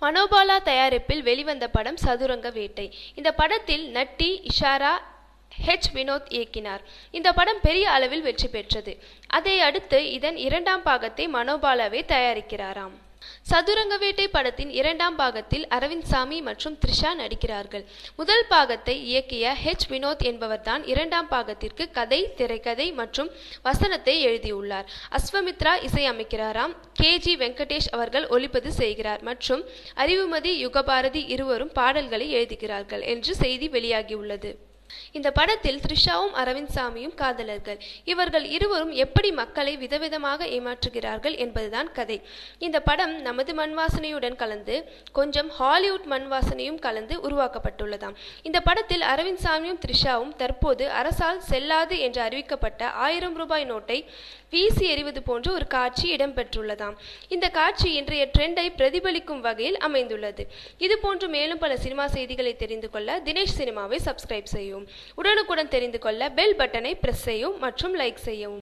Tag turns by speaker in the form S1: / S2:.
S1: மனோபாலா தயாரிப்பில் வெளிவந்த படம் சதுரங்க வேட்டை. இந்த படத்தில் நட்டி இஷாரா ஹெச். வினோத் இயக்கினார். இந்த படம் பெரிய அளவில் வெற்றி பெற்றது. அதை அடுத்து இதன் இரண்டாம் பாகத்தை மனோபாலாவே தயாரிக்கிறாராம். சதுரங்க வேட்டை படத்தின் இரண்டாம் பாகத்தில் அரவிந்த் சாமி மற்றும் த்ரிஷா நடிக்கிறார்கள். முதல் பாகத்தை இயக்கிய ஹெச் வினோத் என்பவர்தான் இரண்டாம் பாகத்திற்கு கதை திரைக்கதை மற்றும் வசனத்தை எழுதியுள்ளார். அஸ்வமித்ரா இசையமைக்கிறாராம். கே. ஜி. வெங்கடேஷ் அவர்கள் ஒளிப்பது செய்கிறார் மற்றும் அறிவுமதி யுகபாரதி இருவரும் பாடல்களை எழுதுகிறார்கள் என்று செய்தி வெளியாகியுள்ளது. இந்த படத்தில் த்ரிஷாவும் அரவிந்த் சாமியும் காதலர்கள். இவர்கள் இருவரும் எப்படி மக்களை விதவிதமாக ஏமாற்றுகிறார்கள் என்பதுதான் கதை. இந்த படம் நமது மண் வாசனையுடன் கலந்து கொஞ்சம் ஹாலிவுட் மண் வாசனையும் கலந்து உருவாக்கப்பட்டுள்ளதாம். இந்த படத்தில் அரவிந்த் சாமியும் த்ரிஷாவும் தற்போது அரசால் செல்லாது என்று அறிவிக்கப்பட்ட ஆயிரம் ரூபாய் நோட்டை வீசி எறிவது போன்ற ஒரு காட்சி இடம்பெற்றுள்ளதாம். இந்த காட்சி இன்றைய ட்ரெண்டை பிரதிபலிக்கும் வகையில் அமைந்துள்ளது. இது போன்று மேலும் பல சினிமா செய்திகளை தெரிந்து கொள்ள தினேஷ் சினிமாவை சப்ஸ்கிரைப் செய்யும் உடனுக்குடன் தெரிந்து கொள்ள பெல் பட்டனை பிரஸ் செய்யவும் மற்றும் லைக் செய்யவும்.